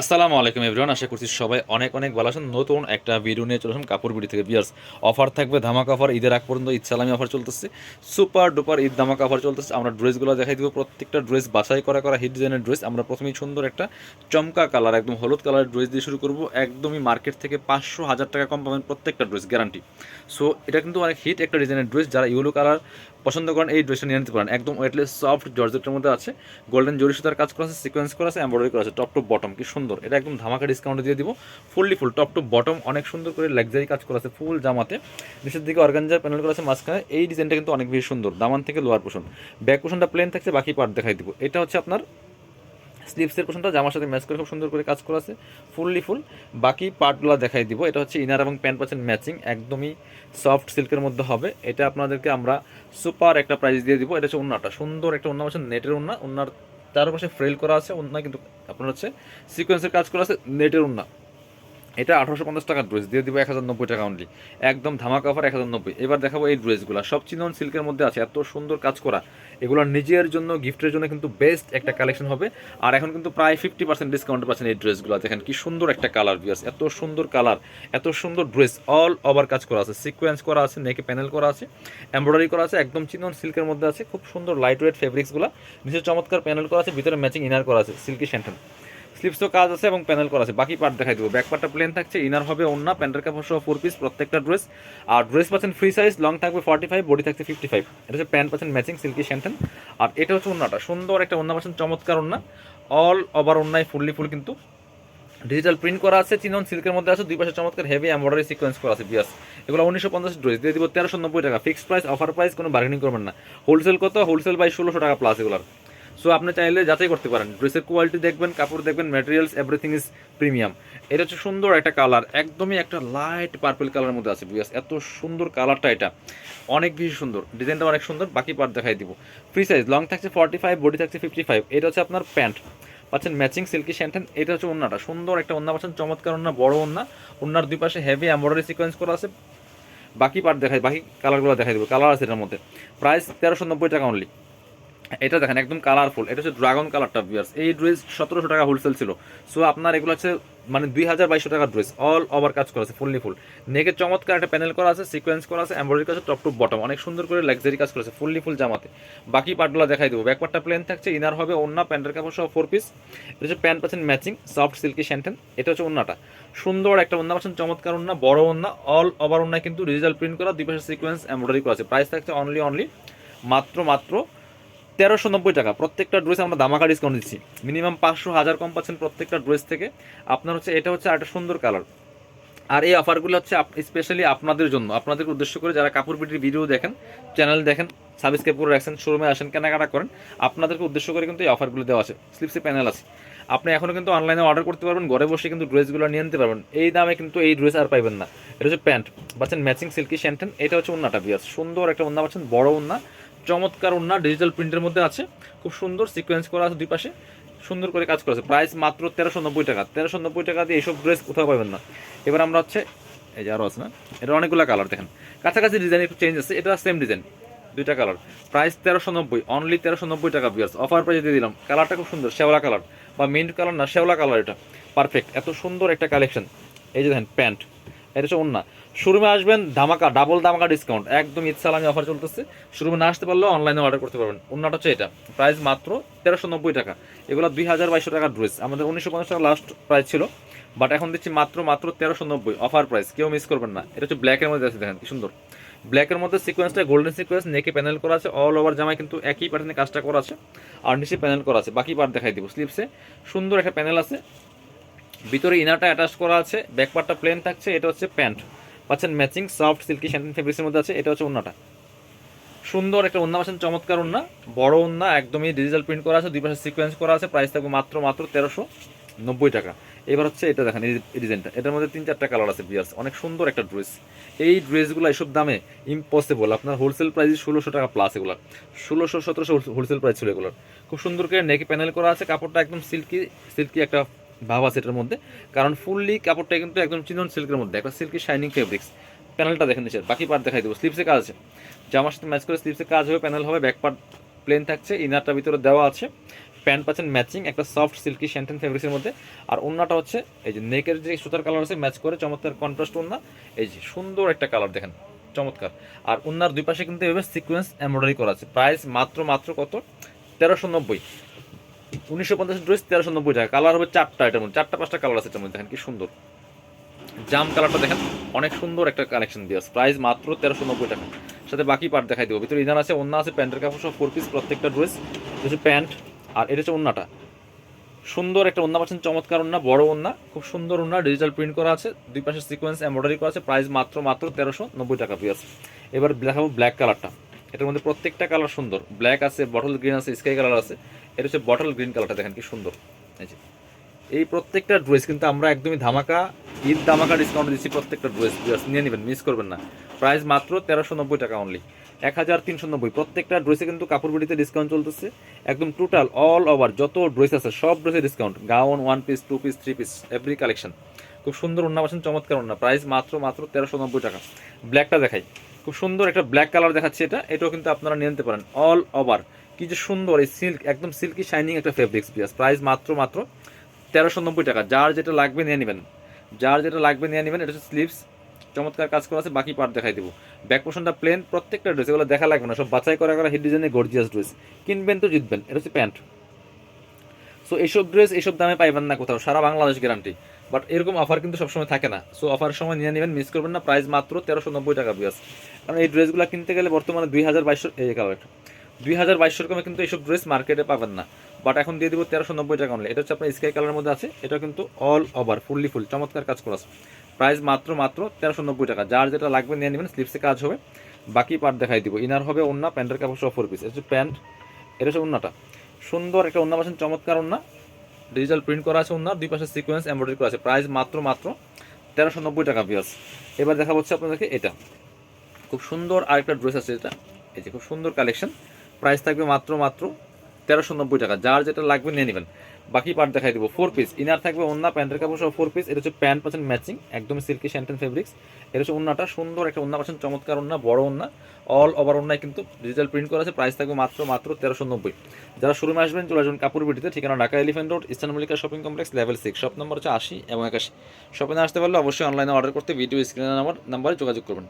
আসসালামু আলাইকুম এভরিওয়ান আশা করছি সবাই অনেক অনেক ভালো আছেন। নতুন একটা ভিডিও নিয়ে চলে আসুন কাপড় বিড়ি থেকে। বিয়ার্স অফার থাকবে, ধামাকা অফার ঈদের আগ পর্যন্ত ঈদ সালামি অফার চলতেছে। সুপার ডুপার ঈদ ধামাকা অফার চলতেছে। আমরা ড্রেসগুলো দেখাই দিব। প্রত্যেকটা ড্রেস বাছাই করা করা হিট ডিজাইনের ড্রেস। আমরা প্রথমেই সুন্দর একটা চমকা কালার একদম হলুদ কালারের ড্রেস দিয়ে শুরু করব। একদমই মার্কেট থেকে পাঁচশো হাজার টাকা কম পাবেন প্রত্যেকটা ড্রেস গ্যারান্টি সো এটা কিন্তু অনেক হিট একটা ডিজাইনের ড্রেস। যারা ইউলো কালার পছন্দ করেন, এই ড্রেসটা নিয়ে নিতে পারেন। একদম ওয়েটলেস সফট জর্জেটের মধ্যে আছে গোল্ডেন জরি সুতার কাজ করা আছে সিকোয়েন্স করা আছে এম্ব্রয়ডারি করা আছে টপ টু বটম কি সুন্দর। এটা একদম ধামাকা ডিসকাউন্ট দিয়ে দিব fully full top to bottom অনেক সুন্দর করে লাক্সারি কাজ করা আছে, ফুল জামাতে। নিচের দিকে অর্গানজার প্যানেল করা আছে, মাঝখানে, এই ডিজাইনটা কিন্তু অনেক বেশি সুন্দর, দামান থেকে লোয়ার পোষণ ব্যাক পোষণটা প্লেন থাকছে, বাকি পার্ট দেখাই দিব। এটা হচ্ছে আপনার স্লিপসের পোশনটা জামার সাথে ম্যাচ করে খুব সুন্দর করে কাজ করা আছে ফুললি ফুল বাকি পার্টগুলো দেখাই দিব, এটা হচ্ছে ইনার এবং প্যান্ট পাচ্ছেন ম্যাচিং একদমই সফট সিল্কের মধ্যে হবে। এটা আপনাদেরকে আমরা সুপার একটা প্রাইস দিয়ে দিব, এটা হচ্ছে উন্নাটা সুন্দর একটা উন্না পাচ্ছেন নেটের উন্না উন্নার চারপাশে ফ্রেল করা আছে উন্না কিন্তু আপনার হচ্ছে সিকোয়েন্সের কাজ করা আছে নেটের উন্না এটা আঠারোশো পঞ্চাশ টাকার ড্রেস দিয়ে দিব এক হাজার নব্বই টাকা অনলি একদম ধামাকা অফার এক হাজার নব্বই। এবার দেখাবো এই ড্রেসগুলো সব চিনন সিল্কের মধ্যে আছে, এত সুন্দর কাজ করা। এগুলো নিজের জন্য গিফটের জন্য কিন্তু বেস্ট একটা কালেকশন হবে। আর এখন কিন্তু প্রায় ফিফটি পার্সেন্ট ডিসকাউন্ট পাচ্ছেন এই ড্রেসগুলো দেখেন কি সুন্দর একটা কালার ভিয়াস এত সুন্দর কালার এত সুন্দর ড্রেস অল ওভার কাজ করা আছে। সিকোয়েন্স করা আছে নেকে প্যানেল করা আছে এমব্রয়ডারি করা আছে। একদম চিনন সিল্কের মধ্যে আছে। খুব সুন্দর লাইট ওয়েট ফেব্রিক্সগুলো নিচে চমৎকার প্যানেল করা আছে, ভিতরে ম্যাচিং ইনার করা আছে সিল্কি শ্যান্টন স্লিপসও কাজ আছে এবং প্যানেল করা আছে। বাকি পার্ট দেখাই দেবো। ব্যাক পার্টটা প্লেন থাকছে ইনার হবে অন্য প্যান্টের কাপড় সহ ফোর পিস প্রত্যেকটা ড্রেস আর ড্রেস পাচ্ছেন ফ্রি সাইজ লং থাকবে ফর্টি ফাইভ বডি থাকছে ফিফটি ফাইভ এটা হচ্ছে প্যান্ট পাচ্ছেন ম্যাচিং সিল্কি শ্যান্টেন আর এটা হচ্ছে অন্যটা সুন্দর একটা অন্য পাচ্ছেন, চমৎকার অন্য অল ওভার অন্যায় ফুললি ফুল কিন্তু। ডিজিটাল প্রিন্ট করা আছে চিনন সিল্কের মধ্যে আছে, দুই পাশে চমৎকার হেভি এমব্রয়ডারি সিকোয়েন্স করা আছে, বিয়াস। এগুলো উনিশশো পঞ্চাশ ড্রেস দিয়ে দিব তেরোশো নব্বই টাকা। ফিক্সড প্রাইস অফার প্রাইস কোনো বার্গেনিং করবেন না। হোলসেল কত? হোলসেল বাই ষোলোশো টাকা প্লাস এগুলোর। সো আপনি চাইলে যাচাই করতে পারেন। ড্রেসের কোয়ালিটি দেখবেন, কাপড় দেখবেন ম্যাটেরিয়ালস এভরিথিং ইজ প্রিমিয়াম এটা হচ্ছে সুন্দর একটা কালার একদমই একটা লাইট পার্পল কালারের মধ্যে আছে বিয়াস এত সুন্দর কালারটা এটা। অনেক বেশি সুন্দর। ডিজাইনটা অনেক সুন্দর, বাকি পার্ট দেখাই দিব। ফ্রি সাইজ লং থাকছে ফর্টি ফাইভ বডি থাকছে ফিফটি ফাইভ এটা হচ্ছে আপনার প্যান্ট পাচ্ছেন ম্যাচিং সিল্কি শ্যান্টেন এটা হচ্ছে ওন্নাটা। সুন্দর একটা ওন্না পাচ্ছেন, চমৎকার ওন্না, বড় ওন্না। ওন্নার দুই পাশে হেভি এমব্রয়ডারি সিকোয়েন্স করা আছে। বাকি পার্ট দেখাই, বাকি কালারগুলো দেখাই দেবো। কালার আছে এটার মধ্যে। প্রাইস তেরোশো নব্বই টাকা অনলি এটা দেখেন একদম কালারফুল এটা হচ্ছে ড্রাগন কালারটা বিয়ার্স এই ড্রেস সতেরোশো টাকা হোলসেল ছিল। সো আপনার এগুলো হচ্ছে মানে দুই হাজার বাইশশো টাকার ড্রেস অল ওভার কাজ করা আছে ফুললি ফুল নেকের চমৎকার একটা প্যানেল করা আছে সিকোয়েন্স করা আছে এমব্রয়ডারি করা আছে টপ টু বটম অনেক সুন্দর করে লাক্সারি কাজ করেছে ফুললি ফুল জামাতে। বাকি পার্টগুলো দেখাই দেবো। ব্যাকপার্টটা প্লেন থাকছে ইনার হবে অন্য প্যান্টের কাপড় সহ ফোর পিস এটা হচ্ছে প্যান্ট পাচ্ছেন ম্যাচিং সফট সিল্কি শ্যান্টেন এটা হচ্ছে অন্যটা সুন্দর একটা অন্য পাচ্ছেন, চমৎকার অন্য বড় অন্য অল ওভার অন্য কিন্তু ডিজিটাল প্রিন্ট করা, দুই পাশে সিকোয়েন্স এমব্রয়ডারি করা আছে। প্রাইস থাকছে অনলি অনলি মাত্র মাত্র তেরোশো নব্বই টাকা। প্রত্যেকটা ড্রেস আমরা দামাকা ডিসকাউন্ট দিচ্ছি। মিনিমাম পাঁচশো হাজার কম পাচ্ছেন প্রত্যেকটা ড্রেস থেকে। আপনার হচ্ছে, এটা হচ্ছে একটা সুন্দর কালার আর এই অফারগুলো হচ্ছে স্পেশালি আপনাদের জন্য। আপনাদেরকে উদ্দেশ্য করে যারা কাপড় পিটির ভিডিও দেখেন চ্যানেল দেখেন সাবস্ক্রাইব করে রাখছেন শোরুমে আসেন, কেনাকাটা করেন, আপনাদেরকে উদ্দেশ্য করে কিন্তু এই অফারগুলো দেওয়া আছে। স্লিপসে প্যানেল আছে। আপনি এখনও কিন্তু অনলাইনে অর্ডার করতে পারবেন, ঘরে বসে কিন্তু ড্রেসগুলো নিয়ে নিতে পারবেন। এই দামে কিন্তু এই ড্রেস আর পাইবেন না। এটা হচ্ছে প্যান্ট। পাচ্ছেন ম্যাচিং সিল্কি শ্যান্টেন এটা হচ্ছে উন্নাটা বিয়াস সুন্দর একটা উন্না পাচ্ছেন, বড় উন্না চমৎকার উন্না ডিজিটাল প্রিন্টের মধ্যে আছে। খুব সুন্দর সিকোয়েন্স করা আছে দুই পাশে। সুন্দর করে কাজ করেছে প্রাইস মাত্র তেরোশো নব্বই টাকা। তেরোশো নব্বই টাকা দিয়ে এইসব ড্রেস কোথাও পাবেন না। এবার আমরা হচ্ছে, এই যে আরও আছে না এটা অনেকগুলো কালার দেখেন। কাছাকাছি ডিজাইন একটু চেঞ্জ আছে, এটা সেম ডিজাইন দুইটা কালার প্রাইস তেরোশো নব্বই অনলি তেরোশো নব্বই টাকা বিয়ার্স অফার প্রাইস দিয়ে দিলাম। কালারটা খুব সুন্দর শেওলা কালার বা মিন্ট কালার না শেওলা কালার এটা। পারফেক্ট এত সুন্দর একটা কালেকশন এই যে দেখেন প্যান্ট এটা হচ্ছে অন্য শোরুমে আসবেন, ধামাকা ডাবল ধামাকা ডিসকাউন্ট একদম ঈদ সালামি অফার চলতেছে। শোরুমে না আসতে পারলেও অনলাইনে অর্ডার করতে পারবেন। অন্যটা হচ্ছে এটা। প্রাইস মাত্র তেরোশো নব্বই টাকা। এগুলো দুই হাজার বাইশশো টাকার ড্রেস আমাদের উনিশশো পঞ্চাশ টাকা লাস্ট প্রাইস ছিল। বাট এখন দিচ্ছি মাত্র মাত্র তেরোশো নব্বই। অফার প্রাইস কেউ মিস করবেন না। এটা হচ্ছে ব্ল্যাকের মধ্যে আছে, দেখেন কি সুন্দর। ব্ল্যাকের মধ্যে সিকোয়েন্সটা গোল্ডেন সিকোয়েন্স নেকে প্যানেল করা আছে। অল ওভার জামায় কিন্তু একই প্যাটার্নে কাজটা করা আছে। আর নিচে প্যানেল করা আছে। বাকি পার্ট দেখাই দিব। স্লিপসে সুন্দর একটা প্যানেল আছে। ভিতরে ইনারটা অ্যাটাচ করা আছে ব্যাক পার্টটা প্লেন থাকছে, এটা হচ্ছে প্যান্ট পাচ্ছেন ম্যাচিং সফট সিল্কি শ্যান্টিন ফেব্রিক্সের মধ্যে আছে, এটা হচ্ছে অন্যটা সুন্দর একটা অন্য পাচ্ছেন চমৎকার অন্য বড় অন্য একদমই ডিজিটাল প্রিন্ট করা আছে, দুই পাশে সিকোয়েন্স করা আছে প্রাইস থাকবে মাত্র মাত্র তেরোশো নব্বই টাকা। এবার হচ্ছে এটা দেখেন, এই ডিজাইনটা এটার মধ্যে তিন চারটা কালার আছে বিয়ার্স অনেক সুন্দর একটা ড্রেস এই ড্রেসগুলো এইসব দামে ইম্পসিবল আপনার হোলসেল প্রাইস ষোলোশো টাকা প্লাস এগুলো। ষোলোশো, সতেরোশো হোলসেল প্রাইস ছিল এগুলোর। খুব সুন্দর করে নেকি প্যানেল করা আছে, কাপড়টা একদম সিল্কি সিল্কি একটা ভাব আছে এটার মধ্যে। কারণ ফুললি কাপড়টা কিন্তু একদম চিনন সিল্কের মধ্যে, একটা সিল্কি শাইনিং ফেব্রিক্স প্যানেলটা দেখেন নিচে বাকি পার্ট দেখাই দেবো। স্লিপসে কাজ আছে। জামার সাথে ম্যাচ করে স্লিপসে কাজ হবে প্যানেল হবে ব্যাক পার্ট প্লেন থাকছে ইনারটা ভিতরে দেওয়া আছে। প্যান্ট পাচ্ছেন ম্যাচিং একটা সফট সিল্কি শ্যান্টেন ফেব্রিক্সের মধ্যে। আর ওন্নাটা হচ্ছে, এই যে নেকের যে সুতার কালার আছে ম্যাচ করে চমৎকার কন্ট্রাস্ট ওন্না এই যে সুন্দর একটা কালার দেখেন, চমৎকার। আর ওন্নার দুই পাশে কিন্তু এভাবে সিকোয়েন্স এমব্রয়ডারি করা আছে। প্রাইস মাত্র মাত্র কত? তেরোশো নব্বই। উনিশশো পঞ্চাশ ড্রেস তেরোশো কালার হবে চারটা এটার চারটা, পাঁচটা কালার আছে এটার দেখেন কি সুন্দর। জাম কালারটা দেখেন, অনেক সুন্দর একটা কালেকশন দিয়ে প্রাইস মাত্র তেরোশো নব্বই টাকা। সাথে বাকি পার্ট দেখাই দেবো। ভিতরে আছে অন্য আছে, প্যান্টের কাপড় সব ফোর পিস প্রত্যেকটা ড্রেস হচ্ছে প্যান্ট, আর এটা হচ্ছে ওন্নাটা। সুন্দর একটা ওন্না পাচ্ছেন, চমৎকার ওন্না, বড় ওন্না, খুব সুন্দর ওন্না ডিজিটাল প্রিন্ট করা আছে, দুই পাশে সিকোয়েন্স এমব্রয়ডারি করা আছে প্রাইস মাত্র মাত্র তেরোশো নব্বই টাকা পিয়াস এবার দেখাবো ব্ল্যাক কালারটা এটার মধ্যে প্রত্যেকটা কালার সুন্দর। ব্ল্যাক আছে বটল গ্রিন আছে স্কাই কালার আছে। এটা হচ্ছে বটল গ্রিন কালারটা দেখেন কি সুন্দর। এই প্রত্যেকটা ড্রেস কিন্তু আমরা একদমই ধামাকা, ঈদ ধামাকা ডিসকাউন্ট দিচ্ছি প্রত্যেকটা ড্রেস নিয়ে নেবেন মিস করবেন না। প্রাইস মাত্র তেরোশো নব্বই টাকা অনলি এক হাজার তিনশো নব্বই। প্রত্যেকটা ড্রেসে কিন্তু কাপড় বিড়িতে ডিসকাউন্ট চলতেছে। একদম টোটাল অল ওভার যত ড্রেস আছে, সব ড্রেসে discount gown one piece two piece three piece every collection খুব সুন্দর ওন্না পাচ্ছেন চমৎকার অন্য প্রাইস মাত্র মাত্র তেরোশো নব্বই টাকা। ব্ল্যাকটা দেখাই। খুব সুন্দর একটা ব্ল্যাক কালার দেখাচ্ছে এটা। এটাও কিন্তু আপনারা নিয়ে নিতে পারেন অল ওভার কি যে সুন্দর, এই সিল্ক একদম সিল্কি শাইনিং একটা ফেব্রিক্স পিয়াস প্রাইস মাত্র মাত্র তেরোশো নব্বই টাকা। যার যেটা লাগবে নিয়ে নেবেন। যার যেটা লাগবে নিয়ে নেবেন, এটা হচ্ছে স্লিভস চমৎকার কাজ করা আছে, বাকি পার্ট দেখাই দেবো। ব্যাক পোর্শনটা প্লেন প্রত্যেকটা ড্রেস এগুলো দেখা লাগবে না, সব বাছাই করা করা হিট ডিজাইনের গর্জিয়াস ড্রেস কিনবেন তো জিতবেন, এটা হচ্ছে প্যান্ট সো এইসব ড্রেস এইসব দামে পাইবেন না কোথাও, সারা বাংলাদেশ গ্যারান্টি বাট এরকম অফার কিন্তু সবসময় থাকে না। সো অফারের সময় নিয়ে নেবেন মিস করবেন না প্রাইস মাত্র তেরোশো নব্বই টাকা বিয়াস কারণ এই ড্রেসগুলো কিনতে গেলে বর্তমানে দুই হাজার বাইশশো, এই কালার দুই হাজার বাইশশো রকমে কিন্তু এইসব ড্রেস মার্কেটে পাবেন না। বাট এখন দিয়ে দিব তেরোশো নব্বই টাকা অনলি এটা হচ্ছে আপনার স্কাই কালারের মধ্যে আছে। এটা কিন্তু অল ওভার ফুললি ফুল চমৎকার কাজ করা আছে। প্রাইস মাত্র মাত্র তেরোশো নব্বই টাকা। যার যেটা লাগবে নিয়ে নেবেন স্লিপসে কাজ হবে। বাকি পার্ট দেখাই দিব। ইনার হবে অন্য প্যান্টের কাপড় সহ ফোর পিস এটা হচ্ছে প্যান্ট এটা হচ্ছে অন্যটা সুন্দর একটা অন্য পাচ্ছেন, চমৎকার অন্য ডিজিটাল প্রিন্ট করা আছে অন্য দুই পাশে সিকোয়েন্স এমব্রয়ডারি করা আছে। প্রাইস মাত্র মাত্র তেরোশো নব্বই টাকা বিয়াস এবার দেখা হচ্ছে আপনাদেরকে এটা। খুব সুন্দর আরেকটা ড্রেস আছে এটা। এই যে খুব সুন্দর কালেকশন প্রাইস থাকবে মাত্র মাত্র তেরোশো নব্বই টাকা। যার যেটা লাগবে নিয়ে নেবেন। বাকি পার্ট দেখাই দিব। ফোর পিস ইনার থাকবে অন্য প্যান্টের কাপড় সহ ফোর পিস এটা হচ্ছে প্যান্ট পাচ্ছেন ম্যাচিং একদম সিল্কি শ্যান্টেন ফেব্রিক্স এটা হচ্ছে অন্যটা সুন্দর একটা অন্য পাচ্ছেন, চমৎকার অন্য বড় অন্য অল ওভার অন্যায় কিন্তু ডিজিটাল প্রিন্ট করা আছে। প্রাইস থাকবে মাত্র মাত্র তেরোশো নব্বই। যারা শুরুমে আসবেন, চলে আসবেন কাপড় বিটিতে ঠিকানা Dhaka elephant road eastern Mallika shopping complex level six shop number হচ্ছে আশি এবং একাশি। শপিংয়ে আসতে পারলে অবশ্যই অনলাইনে অর্ডার করতে ভিডিও স্ক্রিনের নাম্বার নাম্বারে যোগাযোগ করবেন।